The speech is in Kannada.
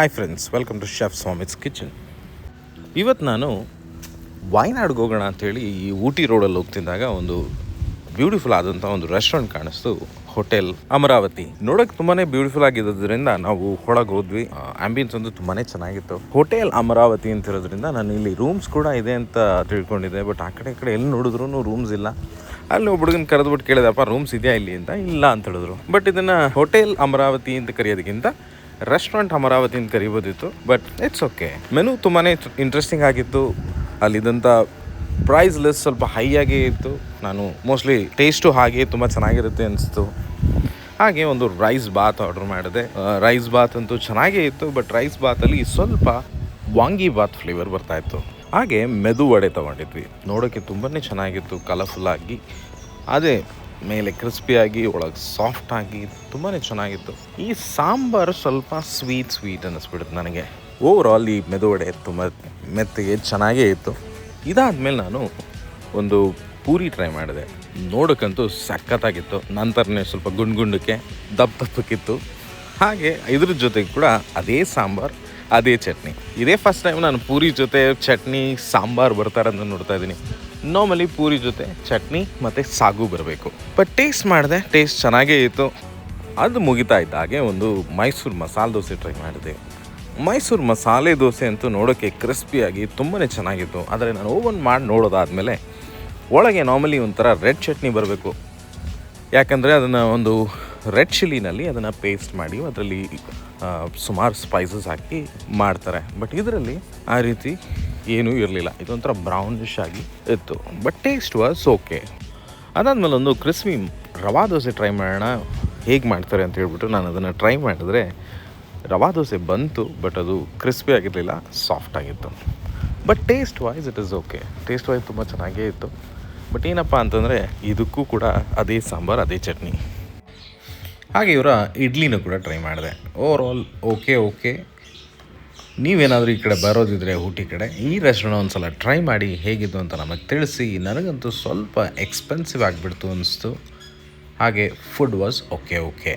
Hi friends welcome to chef Swami's kitchen ಇವತ್ತು ನಾನು ವಾಯ್ನಾಡ್ಗೆ ಹೋಗೋಣ ಅಂಥೇಳಿ ಈ ಊಟಿ ರೋಡಲ್ಲಿ ಹೋಗ್ತಿದ್ದಾಗ ಒಂದು ಬ್ಯೂಟಿಫುಲ್ ಆದಂಥ ಒಂದು ರೆಸ್ಟೋರೆಂಟ್ ಕಾಣಿಸ್ತು ಹೋಟೆಲ್ ಅಮರಾವತಿ. ನೋಡೋಕೆ ತುಂಬಾ ಬ್ಯೂಟಿಫುಲ್ ಆಗಿರೋದ್ರಿಂದ ನಾವು ಒಳಗೆ ಹೋದ್ವಿ. ಆಂಬಿಯನ್ಸ್ ಅಂತೂ ತುಂಬಾ ಚೆನ್ನಾಗಿತ್ತು. ಹೋಟೆಲ್ ಅಮರಾವತಿ ಅಂತ ಇರೋದ್ರಿಂದ ನಾನು ಇಲ್ಲಿ ರೂಮ್ಸ್ ಕೂಡ ಇದೆ ಅಂತ ತಿಳ್ಕೊಂಡಿದ್ದೆ ಬಟ್ ಆ ಕಡೆ ಈ ಕಡೆ ಎಲ್ಲಿ ನೋಡಿದ್ರು ರೂಮ್ಸ್ ಇಲ್ಲ. ಅಲ್ಲಿ ಒಬ್ಬ ಹುಡುಗನ ಕರೆದ್ಬಿಟ್ಟು ಕೇಳಿದಪ್ಪ ರೂಮ್ಸ್ ಇದೆಯಾ ಇಲ್ಲಿ? ಅಂತ, ಇಲ್ಲ, ಅಂತ ಹೇಳಿದ್ರು. ಬಟ್ ಇದನ್ನು ಹೋಟೆಲ್ ಅಮರಾವತಿ ಅಂತ ಕರೆಯೋದಕ್ಕಿಂತ ರೆಸ್ಟೋರೆಂಟ್ ಅಮರಾವತಿ ಅಂತ ಕರಿಬೋದಿತ್ತು ಬಟ್ ಇಟ್ಸ್ ಓಕೆ ಮೆನು ತುಂಬಾ ಇಂಟ್ರೆಸ್ಟಿಂಗ್ ಆಗಿತ್ತು. ಅಲ್ಲಿದ್ದಂಥ ಪ್ರೈಸ್ ಲೆಸ್ ಸ್ವಲ್ಪ ಹೈ ಆಗೇ ಇತ್ತು. ನಾನು ಮೋಸ್ಟ್ಲಿ ಟೇಸ್ಟು ಹಾಗೆ ತುಂಬ ಚೆನ್ನಾಗಿರುತ್ತೆ ಅನಿಸ್ತು. ಹಾಗೆ ಒಂದು ರೈಸ್ ಬಾತ್ ಆರ್ಡರ್ ಮಾಡಿದೆ. ರೈಸ್ ಬಾತ್ ಅಂತೂ ಚೆನ್ನಾಗೇ ಇತ್ತು ಬಟ್ ರೈಸ್ ಬಾತಲ್ಲಿ ಸ್ವಲ್ಪ ವಾಂಗಿ ಬಾತ್ ಫ್ಲೇವರ್ ಬರ್ತಾ ಇತ್ತು. ಹಾಗೆ ಮೆದು ವಡೆ ತೊಗೊಂಡಿದ್ವಿ. ನೋಡೋಕ್ಕೆ ತುಂಬಾ ಚೆನ್ನಾಗಿತ್ತು ಕಲರ್ಫುಲ್ ಆಗಿ. ಅದೇ ಮೇಲೆ ಕ್ರಿಸ್ಪಿಯಾಗಿ ಒಳಗೆ ಸಾಫ್ಟ್ ಆಗಿ ತುಂಬಾ ಚೆನ್ನಾಗಿತ್ತು. ಈ ಸಾಂಬಾರು ಸ್ವಲ್ಪ ಸ್ವೀಟ್ ಸ್ವೀಟ್ ಅನ್ನಿಸ್ಬಿಡುತ್ತೆ ನನಗೆ. ಓವರ್ ಆಲ್ ಈ ಮೆದುವಡೆ ತುಂಬ ಮೆತ್ತಗೆ, ಚೆನ್ನಾಗೇ ಇತ್ತು. ಇದಾದಮೇಲೆ ನಾನು ಒಂದು ಪೂರಿ ಟ್ರೈ ಮಾಡಿದೆ. ನೋಡೋಕ್ಕಂತೂ ಸಖತ್ತಾಗಿತ್ತು. ನಂತರನೇ ಸ್ವಲ್ಪ ಗುಂಡು ಗುಂಡಕ್ಕೆ ದಪ್ಪ ದಪ್ಪಕ್ಕಿತ್ತು. ಹಾಗೆ ಇದ್ರ ಜೊತೆಗೆ ಕೂಡ ಅದೇ ಸಾಂಬಾರು, ಅದೇ ಚಟ್ನಿ. ಇದೇ ಫಸ್ಟ್ ಟೈಮ್ ನಾನು ಪೂರಿ ಜೊತೆ ಚಟ್ನಿ, ಸಾಂಬಾರು ಬರ್ತಾರಂತ ನೋಡ್ತಾ ಇದ್ದೀನಿ. ನಾರ್ಮಲಿ ಪೂರಿ ಜೊತೆ ಚಟ್ನಿ ಮತ್ತು ಸಾಗು ಬರಬೇಕು. ಬಟ್ ಟೇಸ್ಟ್ ಮಾಡಿದೆ ಟೇಸ್ಟ್ ಚೆನ್ನಾಗೇ ಇತ್ತು. ಅದು ಮುಗಿತಾ ಇದ್ದ ಹಾಗೆ ಒಂದು ಮೈಸೂರು ಮಸಾಲೆ ದೋಸೆ ಟ್ರೈ ಮಾಡಿದೆ. ಮೈಸೂರು ಮಸಾಲೆ ದೋಸೆ ಅಂತೂ ನೋಡೋಕ್ಕೆ ಕ್ರಿಸ್ಪಿಯಾಗಿ ತುಂಬಾ ಚೆನ್ನಾಗಿತ್ತು. ಆದರೆ ನಾನು ಓವನ್ ಮಾಡಿ ನೋಡೋದಾದಮೇಲೆ ಒಳಗೆ ನಾರ್ಮಲಿ ಒಂಥರ ರೆಡ್ ಚಟ್ನಿ ಬರಬೇಕು. ಯಾಕಂದರೆ ಅದನ್ನು ಒಂದು ರೆಡ್ ಚಿಲ್ಲಿನಲ್ಲಿ ಅದನ್ನು ಪೇಸ್ಟ್ ಮಾಡಿ ಅದರಲ್ಲಿ ಸುಮಾರು ಸ್ಪೈಸಸ್ ಹಾಕಿ ಮಾಡ್ತಾರೆ. ಬಟ್ ಇದರಲ್ಲಿ ಆ ರೀತಿ ಏನೂ ಇರಲಿಲ್ಲ. ಇದೊಂಥರ ಬ್ರೌನಿಶ್ ಆಗಿ ಇತ್ತು. ಬಟ್ ಟೇಸ್ಟ್ ವಾಸ್ ಓಕೆ ಅದಾದಮೇಲೆ ಒಂದು ಕ್ರಿಸ್ಪಿ ರವಾ ದೋಸೆ ಟ್ರೈ ಮಾಡೋಣ. ಹೇಗೆ ಮಾಡ್ತಾರೆ ಅಂತ ಹೇಳ್ಬಿಟ್ಟು ನಾನು ಅದನ್ನು ಟ್ರೈ ಮಾಡಿದ್ರೆ ರವಾ ದೋಸೆ ಬಂತು ಬಟ್ ಅದು ಕ್ರಿಸ್ಪಿ ಆಗಿರಲಿಲ್ಲ ಸಾಫ್ಟ್ ಆಗಿತ್ತು. But taste wise it is okay taste wise ತುಂಬ ಚೆನ್ನಾಗೇ ಇತ್ತು. ಬಟ್ ಏನಪ್ಪ ಅಂತಂದರೆ ಇದಕ್ಕೂ ಕೂಡ ಅದೇ ಸಾಂಬಾರು, ಅದೇ ಚಟ್ನಿ. ಹಾಗೆ ಇವರ ಇಡ್ಲಿನೂ ಕೂಡ ಟ್ರೈ ಮಾಡಿದೆ. ಓವರ್ ಆಲ್ ಓಕೆ ಓಕೆ ನೀವೇನಾದರೂ ಈ ಕಡೆ ಬರೋದಿದ್ರೆ ಊಟಿ ಕಡೆ, ಈ ರೆಸ್ಟೋರೆಂಟ್ ಒಂದು ಸಲ ಟ್ರೈ ಮಾಡಿ ಹೇಗಿದ್ದು ಅಂತ ನಮಗೆ ತಿಳಿಸಿ. ನನಗಂತೂ ಸ್ವಲ್ಪ ಎಕ್ಸ್ಪೆನ್ಸಿವ್ ಆಗಿಬಿಡ್ತು ಅನಿಸ್ತು. ಹಾಗೆ ಫುಡ್ ವಾಸ್ ಓಕೆ ಓಕೆ